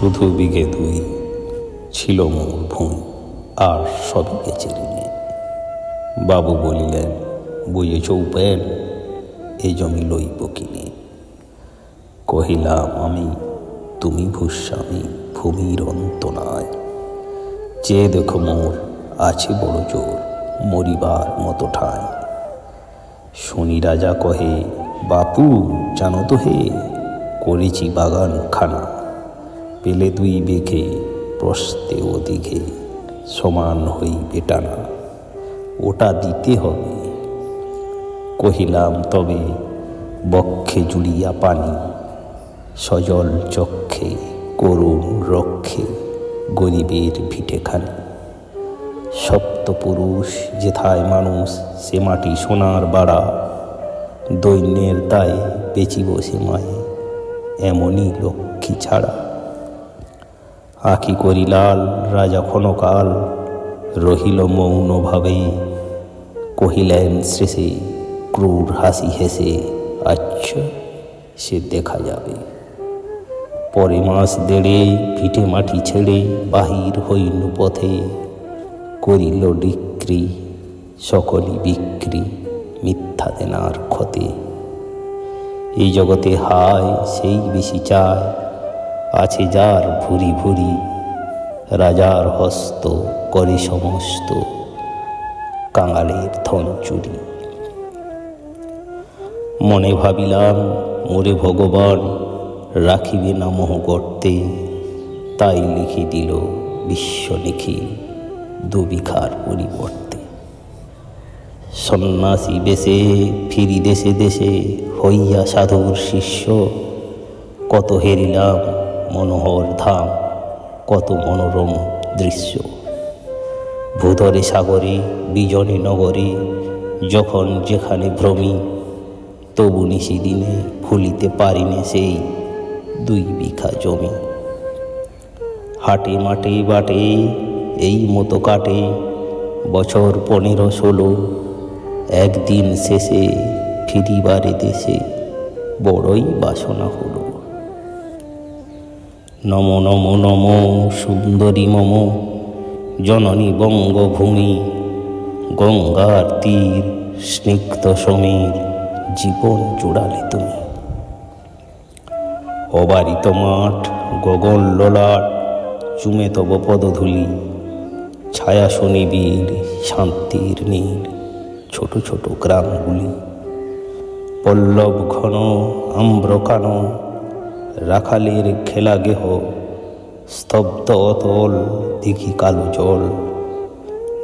শুধু বিঘে দুই ছিল মোর ভূমি আর সবই বেচে ঋণে বাবু বলিলেন বইয়ে চৌপেন এই জমি লইব কিনে কহিলাম, আমি, তুমি ভূস্বামী, ভূমির অন্ত নাই চেয়ে দেখো মোর, আছে বড় জোর, মরিবার মতো ঠাঁই। শনি রাজা কহে, বাপু, জানো তো হে, করেছি বাগান খানা পেলে দুই বেঘে প্রস্তে ও দিঘে, সমান হই বেটানা ওটা দিতে হবে। কহিলাম, তবে বক্ষে জুড়িয়া পানি, সজল চক্ষে করুণ রক্ষে গরিবের ভিটেখানি। সপ্তপুরুষ যেথায় মানুষ, সে মাটি সোনার বাড়া। দৈন্যের দায়ে বেচিব সে মায়ে, এমনই লক্ষ্মী ছাড়া। আঁকি করিলাল রাজা ক্ষণকাল, রহিল মৌনভাবে কহিলেন শেষে ক্রূর হাসি হেসে আচ্ছা সে দেখা যাবে। পরে মাস দেড়ে ভিটে মাটি ছেড়ে বাহির হইল পথে, করিল ডিক্রি, সকলই বিক্রি মিথ্যা দেনার ক্ষতে। এই জগতে হায়, সেই বেশি চায় আছে যার ভুরি ভুরি। রাজার হস্ত করে সমস্ত কাঙালের ধন চুরি। মনে ভাবিলাম, মোরে ভগবান রাখিবে না মোহ গর্তে। তাই লিখে দিল বিশ্ব লিখি দুবিখার পরিবর্তে। সন্ন্যাসী বেশে ফিরি দেশে দেশে হইয়া সাধুর শিষ্য। কত হেরিলাম মনোহর ধাম, কত মনোরম দৃশ্য। ভূধরে সাগরে, বিজনে নগরে, যখন যেখানে ভ্রমি, তবু নিশি দিনে ভুলিতে পারিনে সেই দুই বিঘা জমি। হাটে, মাঠে, বাটে, এই মতো কাটে, বছর পনেরো, ষোলো, একদিন শেষে ফিরিবারে দেশে বড়ই বাসনা হলো। নম নম নম সুন্দরী মম জননী বঙ্গভূমি গঙ্গার তীর স্নিগ্ধ সমীর জীবন জুড়ালে তুমি। অবারিত মাঠ, গগন ললাট, চুমে তব পদধূলি, ছায়া শনিবীর শান্তির নীল, ছোট ছোট গ্রামগুলি। পল্লব ঘন আম্রকানো রাখালের খেলা গেহ, স্তব্ধ অতল দিঘি কালো জল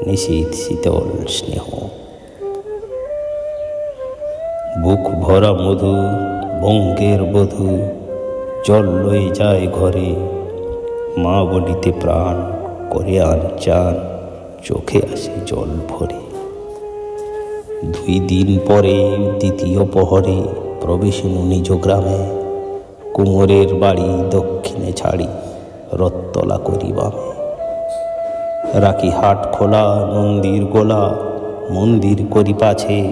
নিশীত শীতল স্নেহ। বুক ভরা মধু, বঙ্গের বধূ, জল লয়ে যায় ঘরে, মা বলিতে প্রাণ করে আন চান, চোখে আসে জল ভরে। দুই দিন পরে, দ্বিতীয় প্রহরে প্রবেশিনু নিজ গ্রামে কুমোরের বাড়ি দক্ষিণে ছাড়ি রত্তলা করি বামে রাখি হাট খোলা, মন্দির গোলা, মন্দির করি পাছে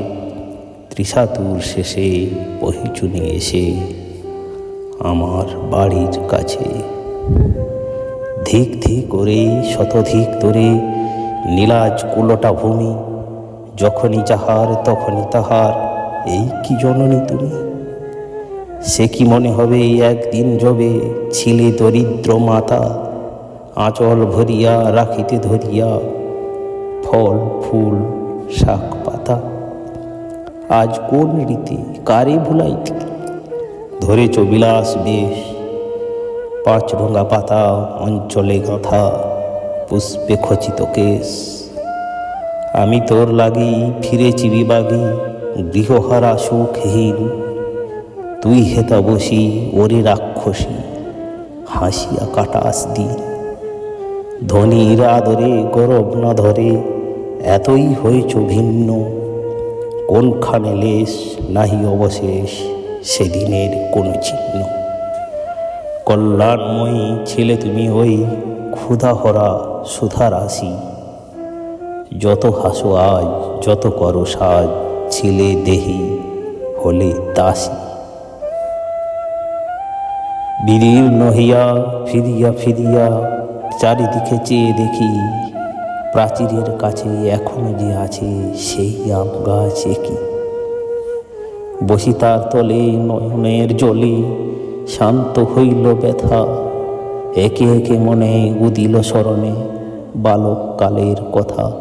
ত্রিশাতুর শেষে পহিচুনি এসে আমার বাড়ির কাছে। ধিক ধিক করে, শতধিক তোরে নীলাজ কুলোটা ভূমি, যখনই যাহার তখনই তাহার, এই কি জননী তুমি? সে কি মনে হবে একদিন যবে ছিলে দরিদ্র মাতা? আঁচল ভরিয়া, রাখিতে ধরিয়া, ফল, ফুল, শাক পাতা। আজ কোন রীতি, কারে ভুলাইতে? ধরেছ বিলাস বেশ, পাঁচ রঙা পাতা, অঞ্চলে গাঁথা, পুষ্পে খচিত কেশ। আমি তোর লাগি ফিরেছি বিবাগী, গৃহহারা সুখহীন। তুই হেতা বসি ওরে রাক্ষসী, হাসিয়া কাটাস দিন। ধনীর আদরে, গরব না ধরে, এতই হয়েছ ভিন্ন। কোনখানে লেশ, নাহি অবশেষ, সেদিনের কোনো চিহ্ন। কল্যাণময়ী ছেলে তুমি ওই ক্ষুধাহরা সুধা রাশি যত হাসো আজ, যত করো সাজ, ছেলে দেহি হলে দাসী। বিদীর্ণ হইয়া ফিরিয়া ফিরিয়া চারিদিকে চেয়ে দেখি প্রাচীরের কাছে এখনও যে আছে সেই আম গাছ একই। বসি তার তলে নয়নের জলে শান্ত হইল ব্যথা। একে একে মনে উদিল স্মরণে বালককালের কথা।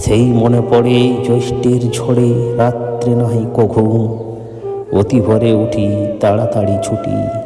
সেই মনে পড়ে জ্যৈষ্ঠের ঝড়ে রাত্রে নাহি কঘুম। অতি ভরে উঠি তাড়াতাড়ি ছুটি।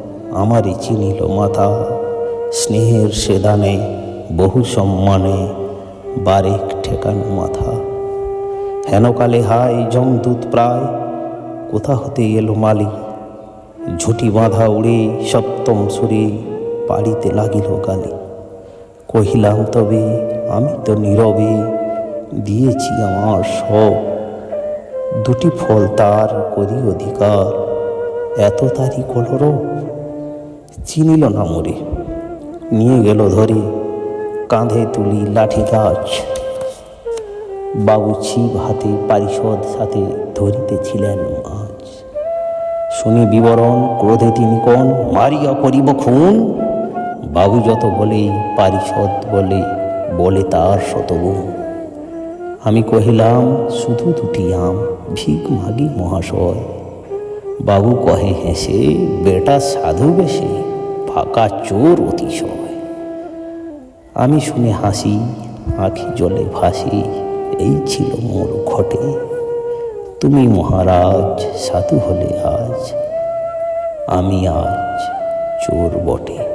আমারই চিনিল মাথা। স্নেহের সেদানে, বহু সম্মানে, বারেক ঠেকানো মাথা। হেনকালে হায় জমদূত প্রায়, কোথা হতে এলো মালি ঝুটি বাঁধা উড়ে সপ্তম সুরে পাড়িতে লাগিল গালি। কহিলাম, তবে আমি তো নীরবে দিয়েছি আমার সব। দুটি ফল তার করি অধিকার, এত তারি কলর চিনিল না মরে। নিয়ে গেল ধরে কাঁধে তুলি লাঠি গাছ। বাবু ছিপ হাতে পারিষদ সাথে ধরিতেছিলেন মাছ। শুনি বিবরণ ক্রোধে তিনি কোন, মারিয়া করিব খুন? বাবু যত বলে, পারিষদ বলে বলে তার শতগুণ আমি কহিলাম, শুধু দুটি আম, ভিক মাগি মহাশয়। বাবু কহে, হেসে, বেটা সাধু বেশে। ফাঁকা চোর অতিশয় আমি শুনে হাসি, আখি জলে ভাসি, এই ছিল মোর ঘটে। তুমি মহারাজ, সাধু হলে আজ। আমি আজ চোর বটে।